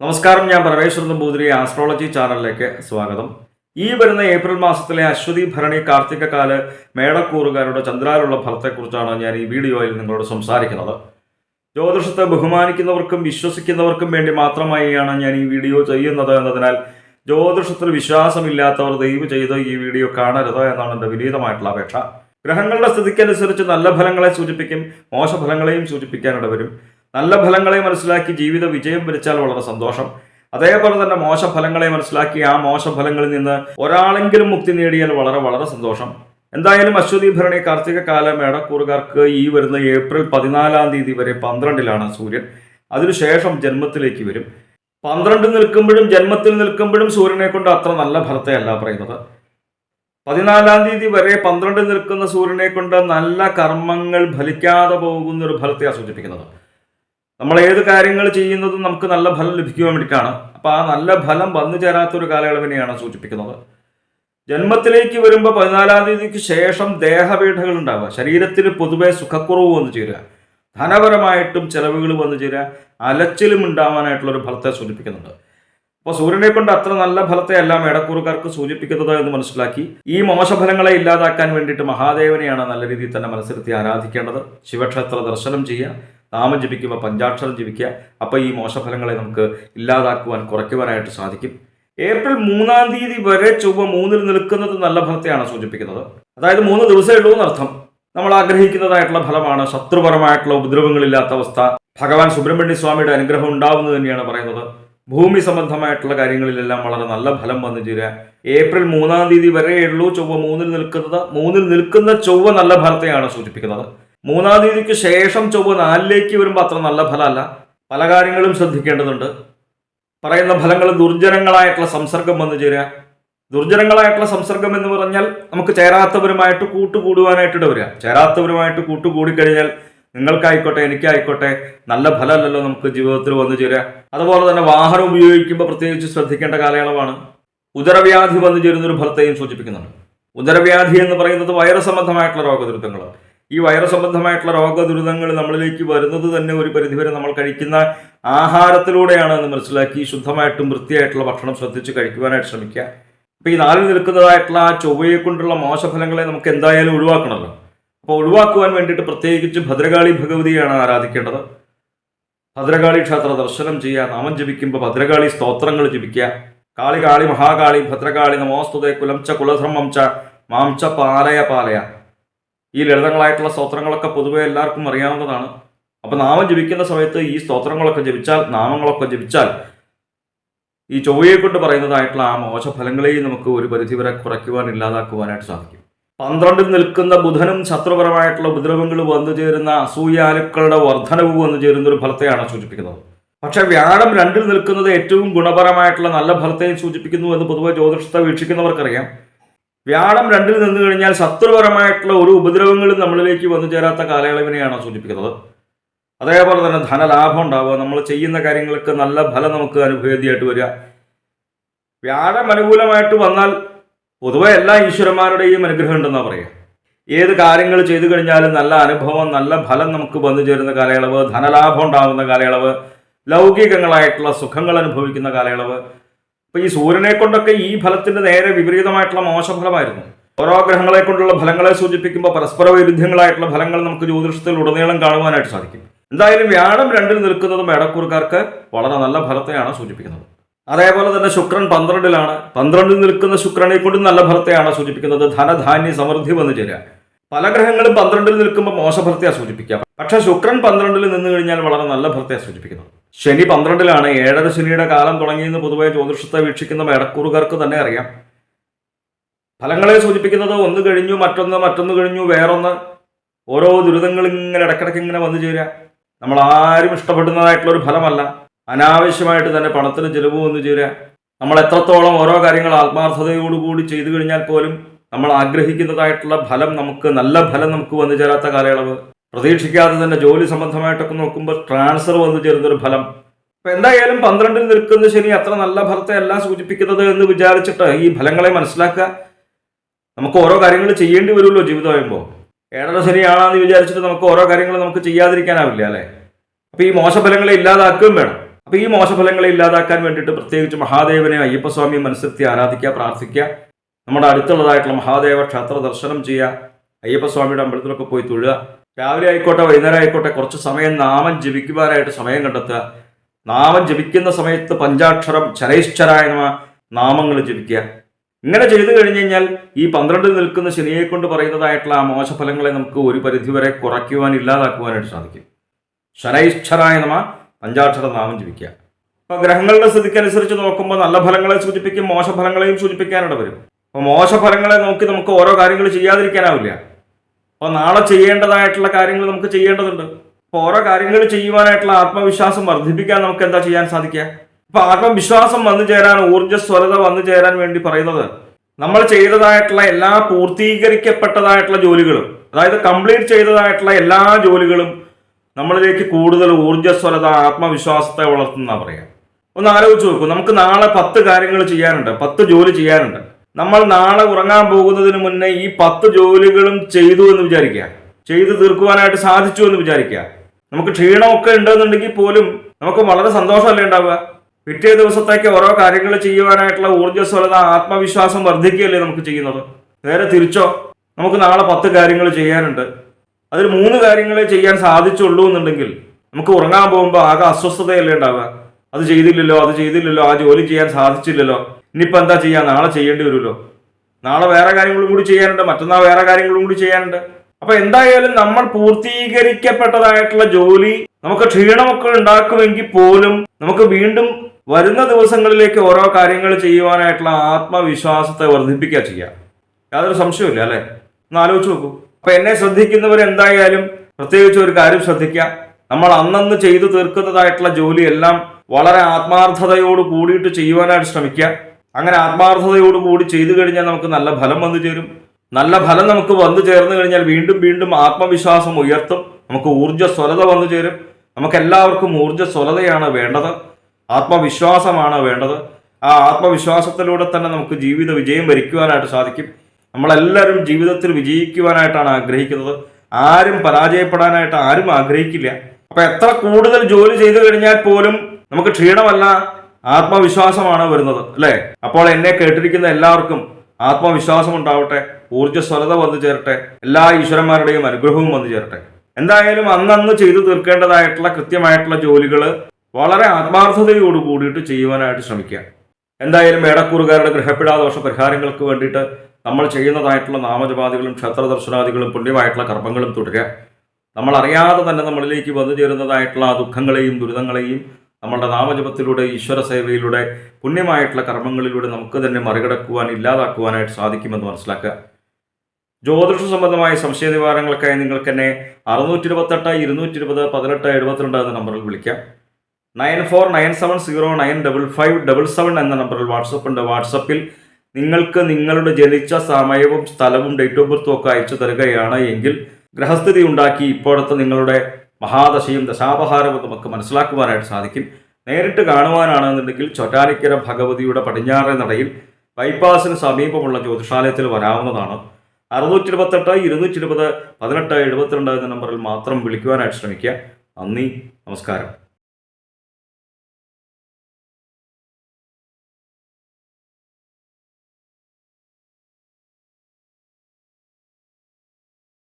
നമസ്കാരം ഞാൻ പരമേശ്വരൻ നമ്പൂതിരി ആസ്ട്രോളജി ചാനലിലേക്ക് സ്വാഗതം. ഈ വരുന്ന ഏപ്രിൽ മാസത്തിലെ അശ്വതി ഭരണി കാർത്തിക കാല മേടക്കൂറുകാരുടെ ചന്ദ്രാലുള്ള ഫലത്തെക്കുറിച്ചാണ് ഞാൻ ഈ വീഡിയോയിൽ നിങ്ങളോട് സംസാരിക്കുന്നത്. ജ്യോതിഷത്തെ ബഹുമാനിക്കുന്നവർക്കും വിശ്വസിക്കുന്നവർക്കും വേണ്ടി മാത്രമായാണ് ഞാൻ ഈ വീഡിയോ ചെയ്യുന്നത് എന്നതിനാൽ ജ്യോതിഷത്തിൽ വിശ്വാസമില്ലാത്തവർ ദയവ് ചെയ്ത് ഈ വീഡിയോ കാണരുത് എന്നാണ് എന്റെ വിനീതമായിട്ടുള്ള അപേക്ഷ. ഗ്രഹങ്ങളുടെ സ്ഥിതിക്കനുസരിച്ച് നല്ല ഫലങ്ങളെ സൂചിപ്പിക്കും മോശഫലങ്ങളെയും സൂചിപ്പിക്കാനിട വരും നല്ല ഫലങ്ങളെ മനസ്സിലാക്കി ജീവിത വിജയം വരിച്ചാൽ വളരെ സന്തോഷം. അതേപോലെ തന്നെ മോശഫലങ്ങളെ മനസ്സിലാക്കി ആ മോശഫലങ്ങളിൽ നിന്ന് ഒരാളെങ്കിലും മുക്തി നേടിയാൽ വളരെ വളരെ സന്തോഷം. എന്തായാലും അശ്വതി ഭരണി കാർത്തിക കാല മേടക്കൂറുകാർക്ക് ഈ വരുന്ന ഏപ്രിൽ പതിനാലാം തീയതി വരെ പന്ത്രണ്ടിലാണ് സൂര്യൻ. അതിനുശേഷം ജന്മത്തിലേക്ക് വരും. പന്ത്രണ്ട് നിൽക്കുമ്പോഴും ജന്മത്തിൽ നിൽക്കുമ്പോഴും സൂര്യനെ കൊണ്ട് അത്ര നല്ല ഫലത്തെയല്ല പറയുന്നത്. പതിനാലാം തീയതി വരെ പന്ത്രണ്ട് നിൽക്കുന്ന സൂര്യനെ കൊണ്ട് നല്ല കർമ്മങ്ങൾ ഫലിക്കാതെ പോകുന്ന ഒരു ഫലത്തെയാണ് സൂചിപ്പിക്കുന്നത്. നമ്മൾ ഏത് കാര്യങ്ങൾ ചെയ്യുന്നതും നമുക്ക് നല്ല ഫലം ലഭിക്കുവാൻ വേണ്ടിയിട്ടാണ്. അപ്പോൾ ആ നല്ല ഫലം വന്നു ചേരാത്തൊരു കാലയളവിനെയാണ് സൂചിപ്പിക്കുന്നത്. ജന്മത്തിലേക്ക് വരുമ്പോൾ പതിനാലാം തീയതിക്ക് ശേഷം ദേഹപീഠകൾ ഉണ്ടാവുക. ശരീരത്തിന് പൊതുവെ സുഖക്കുറവ് വന്നു ചേരുക. ധനപരമായിട്ടും ചെലവുകൾ വന്നു ചേരുക. അലച്ചിലും ഉണ്ടാവാനായിട്ടുള്ള ഒരു ഫലത്തെ സൂചിപ്പിക്കുന്നുണ്ട്. അപ്പോൾ സൂര്യനെ കൊണ്ട് അത്ര നല്ല ഫലത്തെ അല്ല മേടക്കൂറുകാർക്ക് സൂചിപ്പിക്കുന്നത് എന്ന് മനസ്സിലാക്കി. ഈ മോശഫലങ്ങളെ ഇല്ലാതാക്കാൻ വേണ്ടിയിട്ട് മഹാദേവനെയാണ് നല്ല രീതിയിൽ തന്നെ മനസ്സിലെത്തി ആരാധിക്കേണ്ടത്. ശിവക്ഷേത്ര ദർശനം ചെയ്യുക. നാമം ജപിക്കുമ്പോൾ പഞ്ചാക്ഷരം ജപിക്കുക. അപ്പോൾ ഈ മോശഫലങ്ങളെ നമുക്ക് ഇല്ലാതാക്കുവാൻ കുറയ്ക്കുവാനായിട്ട് സാധിക്കും. ഏപ്രിൽ മൂന്നാം തീയതി വരെ ചൊവ്വ മൂന്നിൽ നിൽക്കുന്നത് നല്ല ഫലത്തെയാണ് സൂചിപ്പിക്കുന്നത്. അതായത് മൂന്ന് ദിവസമേ ഉള്ളൂ എന്നർത്ഥം. നമ്മൾ ആഗ്രഹിക്കുന്നതായിട്ടുള്ള ഫലമാണ് ശത്രുപരമായിട്ടുള്ള ഉപദ്രവങ്ങളില്ലാത്ത അവസ്ഥ. ഭഗവാൻ സുബ്രഹ്മണ്യ സ്വാമിയുടെ അനുഗ്രഹം ഉണ്ടാവുന്നത് തന്നെയാണ് പറയുന്നത്. ഭൂമി സംബന്ധമായിട്ടുള്ള കാര്യങ്ങളിലെല്ലാം വളരെ നല്ല ഫലം വന്നു ചേരുക. ഏപ്രിൽ മൂന്നാം തീയതി വരെയുള്ളൂ ചൊവ്വ മൂന്നിൽ നിൽക്കുന്നത്. മൂന്നിൽ നിൽക്കുന്ന ചൊവ്വ നല്ല ഫലത്തെയാണ് സൂചിപ്പിക്കുന്നത്. മൂന്നാം തീയതിക്ക് ശേഷം ചൊവ്വ നാലിലേക്ക് വരുമ്പോൾ അത്ര നല്ല ഫലമല്ല. പല കാര്യങ്ങളും ശ്രദ്ധിക്കേണ്ടതുണ്ട്. പറയുന്ന ഫലങ്ങൾ ദുർജനങ്ങളായിട്ടുള്ള സംസർഗം വന്നു ചേരുക. ദുർജനങ്ങളായിട്ടുള്ള സംസർഗം എന്ന് പറഞ്ഞാൽ നമുക്ക് ചേരാത്തവരുമായിട്ട് കൂട്ടുകൂടുവാനായിട്ട് ഇട വരിക ചേരാത്തവരുമായിട്ട് കൂട്ടുകൂടിക്കഴിഞ്ഞാൽ നിങ്ങൾക്കായിക്കോട്ടെ എനിക്കായിക്കോട്ടെ നല്ല ഫലമല്ലല്ലോ നമുക്ക് ജീവിതത്തിൽ വന്നു ചേരുക. അതുപോലെ തന്നെ വാഹനം ഉപയോഗിക്കുമ്പോൾ പ്രത്യേകിച്ച് ശ്രദ്ധിക്കേണ്ട കാലയളവാണ്. ഉദരവ്യാധി വന്നു ചേരുന്ന ഒരു ഫലത്തെയും സൂചിപ്പിക്കുന്നുണ്ട്. ഉദരവ്യാധി എന്ന് പറയുന്നത് വൈറസ് സംബന്ധമായിട്ടുള്ള രോഗദുരിതങ്ങൾ ഈ വൈറസ് സംബന്ധമായിട്ടുള്ള രോഗദുരിതങ്ങൾ നമ്മളിലേക്ക് വരുന്നത് തന്നെ ഒരു പരിധിവരെ നമ്മൾ കഴിക്കുന്ന ആഹാരത്തിലൂടെയാണ് എന്ന് മനസ്സിലാക്കി ശുദ്ധമായിട്ടും വൃത്തിയായിട്ടുള്ള ഭക്ഷണം ശ്രദ്ധിച്ച് കഴിക്കുവാനായിട്ട് ശ്രമിക്കുക. അപ്പോൾ ഈ നാലിൽ നിൽക്കുന്നതായിട്ടുള്ള ആ ചൊവ്വയെ കൊണ്ടുള്ള മോശഫലങ്ങളെ നമുക്ക് എന്തായാലും ഒഴിവാക്കണമല്ലോ. അപ്പോൾ ഒഴിവാക്കുവാൻ വേണ്ടിയിട്ട് പ്രത്യേകിച്ച് ഭദ്രകാളി ഭഗവതിയാണ് ആരാധിക്കേണ്ടത്. ഭദ്രകാളി ക്ഷേത്ര ദർശനം ചെയ്യുക നാമം ജപിക്കുമ്പോൾ ഭദ്രകാളി സ്തോത്രങ്ങൾ ജപിക്കുക. കാളി കാളി മഹാകാളി ഭദ്രകാളി നമോസ്തുതേ കുലം ച കുലധർമ്മം ച മാം പാലയ പാലയ. ഈ ലളിതങ്ങളായിട്ടുള്ള സ്തോത്രങ്ങളൊക്കെ പൊതുവെ എല്ലാവർക്കും അറിയാവുന്നതാണ്. അപ്പോൾ നാമം ജപിക്കുന്ന സമയത്ത് ഈ സ്തോത്രങ്ങളൊക്കെ ജപിച്ചാൽ നാമങ്ങളൊക്കെ ജപിച്ചാൽ ഈ ചൊവ്വയെ കൊണ്ട് പറയുന്നതായിട്ടുള്ള ആ മോശഫലങ്ങളെയും നമുക്ക് ഒരു പരിധിവരെ കുറയ്ക്കുവാൻ ഇല്ലാതാക്കുവാനായിട്ട് സാധിക്കും. പന്ത്രണ്ടിൽ നിൽക്കുന്ന ബുധനും ശത്രുപരമായിട്ടുള്ള ഉപദ്രവങ്ങൾ വന്നു ചേരുന്ന അസൂയാലുക്കളുടെ വർധനവ് വന്നു ചേരുന്ന ഒരു ഫലത്തെയാണ് സൂചിപ്പിക്കുന്നത്. പക്ഷെ വ്യാഴം രണ്ടിൽ നിൽക്കുന്നത് ഏറ്റവും ഗുണപരമായിട്ടുള്ള നല്ല ഫലത്തെയും സൂചിപ്പിക്കുന്നു എന്ന് പൊതുവെ ജ്യോതിഷത്തെ വീക്ഷിക്കുന്നവർക്കറിയാം. വ്യാഴം രണ്ടിൽ നിന്ന് കഴിഞ്ഞാൽ ശത്രുപരമായിട്ടുള്ള ഒരു ഉപദ്രവങ്ങളും നമ്മളിലേക്ക് വന്നു ചേരാത്ത കാലയളവിനെയാണ് സൂചിപ്പിക്കുന്നത്? അതേപോലെ തന്നെ ധനലാഭം ഉണ്ടാവുക നമ്മൾ ചെയ്യുന്ന കാര്യങ്ങൾക്ക് നല്ല ഫലം നമുക്ക് അനുഭവേദ്യമായിട്ട് വരിക. വ്യാഴം അനുകൂലമായിട്ട് വന്നാൽ പൊതുവെ എല്ലാ ഈശ്വരന്മാരുടെയും അനുഗ്രഹം ഉണ്ടെന്നാണ് പറയുക. ഏത് കാര്യങ്ങൾ ചെയ്തു കഴിഞ്ഞാലും നല്ല അനുഭവം നല്ല ഫലം നമുക്ക് വന്നു ചേരുന്ന കാലയളവ് ധനലാഭം ഉണ്ടാകുന്ന കാലയളവ് ലൗകികങ്ങളായിട്ടുള്ള സുഖങ്ങൾ അനുഭവിക്കുന്ന കാലയളവ് ഇപ്പൊ ഈ സൂര്യനെ കൊണ്ടൊക്കെ ഈ ഫലത്തിന്റെ നേരെ വിപരീതമായിട്ടുള്ള മോശഫലമായിരുന്നു. ഓരോ ഗ്രഹങ്ങളെ കൊണ്ടുള്ള ഫലങ്ങളെ സൂചിപ്പിക്കുമ്പോൾ പരസ്പര വൈരുദ്ധ്യങ്ങളായിട്ടുള്ള ഫലങ്ങൾ നമുക്ക് ജ്യോതിഷത്തിൽ ഉടനീളം കാണുവാനായിട്ട് സാധിക്കും. എന്തായാലും വ്യാഴം രണ്ടിൽ നിൽക്കുന്നത് മേടക്കൂറുകാർക്ക് വളരെ നല്ല ഫലത്തെയാണ് സൂചിപ്പിക്കുന്നത്. അതേപോലെ തന്നെ ശുക്രൻ പന്ത്രണ്ടിലാണ്. പന്ത്രണ്ടിൽ നിൽക്കുന്ന ശുക്രനെ കൊണ്ട് നല്ല ഫലത്തെയാണ് സൂചിപ്പിക്കുന്നത്. ധനധാന്യ സമൃദ്ധി വന്നു ചേരുക. പല ഗ്രഹങ്ങളും പന്ത്രണ്ടിൽ നിൽക്കുമ്പോൾ മോശഫലത്തെയാണ് സൂചിപ്പിക്കുക. പക്ഷേ ശുക്രൻ പന്ത്രണ്ടിൽ നിന്ന് കഴിഞ്ഞാൽ വളരെ നല്ല ഫലത്തെയാണ് സൂചിപ്പിക്കുന്നത്. ശനി പന്ത്രണ്ടിലാണ്. ഏഴര ശനിയുടെ കാലം തുടങ്ങിയെന്ന് പൊതുവെ ജ്യോതിഷത്തെ വീക്ഷിക്കുന്ന മേടക്കൂറുകാർക്ക് തന്നെ അറിയാം. ഫലങ്ങളെ സൂചിപ്പിക്കുന്നത് ഒന്ന് കഴിഞ്ഞു മറ്റൊന്ന് മറ്റൊന്ന് കഴിഞ്ഞു വേറൊന്ന്. ഓരോ ദുരിതങ്ങൾ ഇങ്ങനെ ഇടയ്ക്കിടയ്ക്ക് ഇങ്ങനെ വന്നു ചേരുക. നമ്മൾ ആരും ഇഷ്ടപ്പെടുന്നതായിട്ടുള്ള ഒരു ഫലമല്ല. അനാവശ്യമായിട്ട് തന്നെ പണത്തിന് ചിലവ് വന്നു ചേരുക. നമ്മൾ എത്രത്തോളം ഓരോ കാര്യങ്ങൾ ആത്മാർത്ഥതയോടുകൂടി ചെയ്തു കഴിഞ്ഞാൽ പോലും നമ്മൾ ആഗ്രഹിക്കുന്നതായിട്ടുള്ള ഫലം നമുക്ക് നല്ല ഫലം നമുക്ക് വന്നു ചേരാത്ത കാലയളവ്. പ്രതീക്ഷിക്കാതെ തന്നെ ജോലി സംബന്ധമായിട്ടൊക്കെ നോക്കുമ്പോൾ ട്രാൻസ്ഫർ വന്നു ചേരുന്നൊരു ഫലം. അപ്പം എന്തായാലും പന്ത്രണ്ടിൽ നിൽക്കുന്ന ശനി അത്ര നല്ല ഫലത്തെ അല്ല സൂചിപ്പിക്കുന്നത് എന്ന് വിചാരിച്ചിട്ട് ഈ ഫലങ്ങളെ മനസ്സിലാക്കുക. നമുക്ക് ഓരോ കാര്യങ്ങൾ ചെയ്യേണ്ടി വരുമല്ലോ ജീവിതം ആകുമ്പോൾ ഏഴര ശനിയാണെന്ന് വിചാരിച്ചിട്ട് നമുക്ക് ഓരോ കാര്യങ്ങൾ നമുക്ക് ചെയ്യാതിരിക്കാനാവില്ല അല്ലേ? അപ്പോൾ ഈ മോശഫലങ്ങളെ ഇല്ലാതാക്കുകയും വേണം. അപ്പോൾ ഈ മോശഫലങ്ങളെ ഇല്ലാതാക്കാൻ വേണ്ടിയിട്ട് പ്രത്യേകിച്ച് മഹാദേവനെ അയ്യപ്പസ്വാമിയെ മനസ്സിലെത്തി ആരാധിക്കുക പ്രാർത്ഥിക്കുക. നമ്മുടെ അടുത്തുള്ളതായിട്ടുള്ള മഹാദേവ ക്ഷേത്ര ദർശനം ചെയ്യുക. അയ്യപ്പസ്വാമിയുടെ അമ്പലത്തിലൊക്കെ പോയി തൊഴുക. രാവിലെ ആയിക്കോട്ടെ വൈകുന്നേരം ആയിക്കോട്ടെ കുറച്ച് സമയം നാമം ജപിക്കുവാനായിട്ട് സമയം കണ്ടെത്തുക. നാമം ജപിക്കുന്ന സമയത്ത് പഞ്ചാക്ഷരം നമ നാമങ്ങൾ ജപിക്കുക. ഇങ്ങനെ ചെയ്തു കഴിഞ്ഞു കഴിഞ്ഞാൽ ഈ പന്ത്രണ്ടിൽ നിൽക്കുന്ന ശനിയെ കൊണ്ട് പറയുന്നതായിട്ടുള്ള ആ മോശഫലങ്ങളെ നമുക്ക് ഒരു പരിധിവരെ കുറയ്ക്കുവാൻ ഇല്ലാതാക്കുവാനായിട്ട് സാധിക്കും. ശനൈശ്വരായ നമ പഞ്ചാക്ഷര നാമം ജപിക്കുക. അപ്പോൾ ഗ്രഹങ്ങളുടെ സ്ഥിതിക്കനുസരിച്ച് നോക്കുമ്പോൾ നല്ല ഫലങ്ങളെ സൂചിപ്പിക്കും മോശഫലങ്ങളെയും സൂചിപ്പിക്കാനിട വരും അപ്പോൾ മോശഫലങ്ങളെ നോക്കി നമുക്ക് ഓരോ കാര്യങ്ങൾ ചെയ്യാതിരിക്കാനാവില്ല. അപ്പോൾ നാളെ ചെയ്യേണ്ടതായിട്ടുള്ള കാര്യങ്ങൾ നമുക്ക് ചെയ്യേണ്ടതുണ്ട്. അപ്പോൾ ഓരോ കാര്യങ്ങൾ ചെയ്യുവാനായിട്ടുള്ള ആത്മവിശ്വാസം വർദ്ധിപ്പിക്കാൻ നമുക്ക് എന്താ ചെയ്യാൻ സാധിക്കുക? അപ്പോൾ ആത്മവിശ്വാസം വന്നു ചേരാൻ ഊർജസ്വലത വന്നു ചേരാൻ വേണ്ടി പറയുന്നത് നമ്മൾ ചെയ്തതായിട്ടുള്ള എല്ലാ പൂർത്തീകരിക്കപ്പെട്ടതായിട്ടുള്ള ജോലികളും അതായത് കംപ്ലീറ്റ് ചെയ്തതായിട്ടുള്ള എല്ലാ ജോലികളും നമ്മളിലേക്ക് കൂടുതൽ ഊർജസ്വലത ആത്മവിശ്വാസത്തെ വളർത്തുന്ന പറയാം ഒന്ന് ആലോചിച്ച് നോക്കൂ നമുക്ക് നാളെ പത്ത് കാര്യങ്ങൾ ചെയ്യാനുണ്ട് പത്ത് ജോലി ചെയ്യാനുണ്ട്. നമ്മൾ നാളെ ഉറങ്ങാൻ പോകുന്നതിന് മുന്നേ ഈ പത്ത് ജോലികളും ചെയ്തു എന്ന് വിചാരിക്കുക. ചെയ്തു തീർക്കുവാനായിട്ട് സാധിച്ചു എന്ന് വിചാരിക്കുക. നമുക്ക് ക്ഷീണമൊക്കെ ഉണ്ടെന്നുണ്ടെങ്കിൽ പോലും നമുക്ക് വളരെ സന്തോഷമല്ലേ ഉണ്ടാവുക? പിറ്റേ ദിവസത്തേക്ക് ഓരോ കാര്യങ്ങൾ ചെയ്യുവാനായിട്ടുള്ള ഊർജസ്വലത ആത്മവിശ്വാസം വർദ്ധിക്കുകയല്ലേ നമുക്ക് ചെയ്യുന്നത്? നേരെ തിരിച്ചോ? നമുക്ക് നാളെ പത്ത് കാര്യങ്ങൾ ചെയ്യാനുണ്ട്. അതിൽ മൂന്ന് കാര്യങ്ങളെ ചെയ്യാൻ സാധിച്ചുള്ളൂ എന്നുണ്ടെങ്കിൽ നമുക്ക് ഉറങ്ങാൻ പോകുമ്പോൾ ആകെ അസ്വസ്ഥതയല്ലേ ഉണ്ടാവുക? അത് ചെയ്തില്ലല്ലോ അത് ചെയ്തില്ലല്ലോ ആ ജോലി ചെയ്യാൻ സാധിച്ചില്ലല്ലോ. ഇനിയിപ്പോൾ എന്താ ചെയ്യുക നാളെ ചെയ്യേണ്ടി വരുമല്ലോ. നാളെ വേറെ കാര്യങ്ങളും കൂടി ചെയ്യാനുണ്ട്. മറ്റന്നാൾ വേറെ കാര്യങ്ങളും കൂടി ചെയ്യാനുണ്ട്. അപ്പൊ എന്തായാലും നമ്മൾ പൂർത്തീകരിക്കപ്പെട്ടതായിട്ടുള്ള ജോലി നമുക്ക് ക്ഷീണമൊക്കെ ഉണ്ടാക്കുമെങ്കിൽ പോലും നമുക്ക് വീണ്ടും വരുന്ന ദിവസങ്ങളിലേക്ക് ഓരോ കാര്യങ്ങൾ ചെയ്യുവാനായിട്ടുള്ള ആത്മവിശ്വാസത്തെ വർദ്ധിപ്പിക്കുക ചെയ്യുക യാതൊരു സംശയമില്ല അല്ലേ? ഒന്ന് ആലോചിച്ച് നോക്കൂ. അപ്പൊ എന്നെ ശ്രദ്ധിക്കുന്നവർ എന്തായാലും പ്രത്യേകിച്ച് ഒരു കാര്യം ശ്രദ്ധിക്കുക നമ്മൾ അന്നന്ന് ചെയ്തു തീർക്കുന്നതായിട്ടുള്ള ജോലിയെല്ലാം വളരെ ആത്മാർത്ഥതയോട് കൂടിയിട്ട് ചെയ്യുവാനായിട്ട് ശ്രമിക്കുക. അങ്ങനെ ആത്മാർത്ഥതയോട് കൂടി ചെയ്തു കഴിഞ്ഞാൽ നമുക്ക് നല്ല ഫലം വന്നു ചേരും. നല്ല ഫലം നമുക്ക് വന്നു ചേർന്ന് കഴിഞ്ഞാൽ വീണ്ടും വീണ്ടും ആത്മവിശ്വാസം ഉയർത്തും. നമുക്ക് ഊർജസ്വലത വന്നു ചേരും. നമുക്ക് എല്ലാവർക്കും ഊർജസ്വലതയാണ് വേണ്ടത്. ആത്മവിശ്വാസമാണ് വേണ്ടത്. ആ ആത്മവിശ്വാസത്തിലൂടെ തന്നെ നമുക്ക് ജീവിത വിജയം വരിക്കുവാനായിട്ട് സാധിക്കും. നമ്മളെല്ലാവരും ജീവിതത്തിൽ വിജയിക്കുവാനായിട്ടാണ് ആഗ്രഹിക്കുന്നത്. ആരും പരാജയപ്പെടാനായിട്ട് ആരും ആഗ്രഹിക്കില്ല. അപ്പൊ എത്ര കൂടുതൽ ജോലി ചെയ്തു കഴിഞ്ഞാൽ പോലും നമുക്ക് ക്ഷീണമല്ല. ആത്മവിശ്വാസമാണ് വരുന്നത് അല്ലേ? അപ്പോൾ എന്നെ കേട്ടിരിക്കുന്ന എല്ലാവർക്കും ആത്മവിശ്വാസം ഉണ്ടാവട്ടെ ഊർജസ്വലത വന്നു ചേരട്ടെ എല്ലാ ഈശ്വരന്മാരുടെയും അനുഗ്രഹവും വന്നു ചേരട്ടെ. എന്തായാലും അന്നന്ന് ചെയ്തു തീർക്കേണ്ടതായിട്ടുള്ള കൃത്യമായിട്ടുള്ള ജോലികൾ വളരെ ആത്മാർത്ഥതയോട് കൂടിയിട്ട് ചെയ്യുവാനായിട്ട് ശ്രമിക്കുക. എന്തായാലും മേടക്കൂറുകാരുടെ ഗ്രഹപ്പിടാ ദോഷ പരിഹാരങ്ങൾക്ക് വേണ്ടിയിട്ട് നമ്മൾ ചെയ്യുന്നതായിട്ടുള്ള നാമജപാദികളും ക്ഷേത്ര ദർശനാദികളും പുണ്യമായിട്ടുള്ള കർമ്മങ്ങളും തുടരുക. നമ്മൾ അറിയാതെ തന്നെ നമ്മളിലേക്ക് വന്നു ചേരുന്നതായിട്ടുള്ള ആ ദുഃഖങ്ങളെയും ദുരിതങ്ങളെയും നമ്മളുടെ നാമജപത്തിലൂടെ ഈശ്വര സേവയിലൂടെ പുണ്യമായിട്ടുള്ള കർമ്മങ്ങളിലൂടെ നമുക്ക് തന്നെ മറികടക്കുവാൻ ഇല്ലാതാക്കുവാനായിട്ട് സാധിക്കുമെന്ന് മനസ്സിലാക്കുക. ജ്യോതിഷ സംബന്ധമായ സംശയ നിവാരണങ്ങൾക്കായി നിങ്ങൾക്ക് എന്നെ അറുന്നൂറ്റി ഇരുപത്തെട്ട് ഇരുന്നൂറ്റി ഇരുപത് പതിനെട്ട് എഴുപത്തിരണ്ട് എന്ന നമ്പറിൽ വിളിക്കാം. Nine four nine seven zero nine double five double seven എന്ന നമ്പറിൽ വാട്സപ്പ് ഉണ്ട്. വാട്സപ്പിൽ നിങ്ങൾക്ക് നിങ്ങളുടെ ജനിച്ച സമയവും സ്ഥലവും ഡേറ്റ് ഓഫ് ബർത്തും ഒക്കെ അയച്ചു തരികയാണ് എങ്കിൽ ഗ്രഹസ്ഥിതി ഉണ്ടാക്കി ഇപ്പോഴത്തെ നിങ്ങളുടെ മഹാദശയും ദശാപഹാരവും നമുക്ക് മനസ്സിലാക്കുവാനായിട്ട് സാധിക്കും. നേരിട്ട് കാണുവാനാണെന്നുണ്ടെങ്കിൽ ചൊറ്റാനിക്കര ഭഗവതിയുടെ പടിഞ്ഞാറേ നടയിൽ ബൈപ്പാസിന് സമീപമുള്ള ജ്യോതിഷാലയത്തിൽ വരാവുന്നതാണ്. അറുന്നൂറ്റി ഇരുപത്തെട്ട് ഇരുന്നൂറ്റി ഇരുപത് പതിനെട്ട് എഴുപത്തിരണ്ട് എന്ന നമ്പറിൽ മാത്രം വിളിക്കുവാനായിട്ട് ശ്രമിക്കുക. നന്ദി നമസ്കാരം.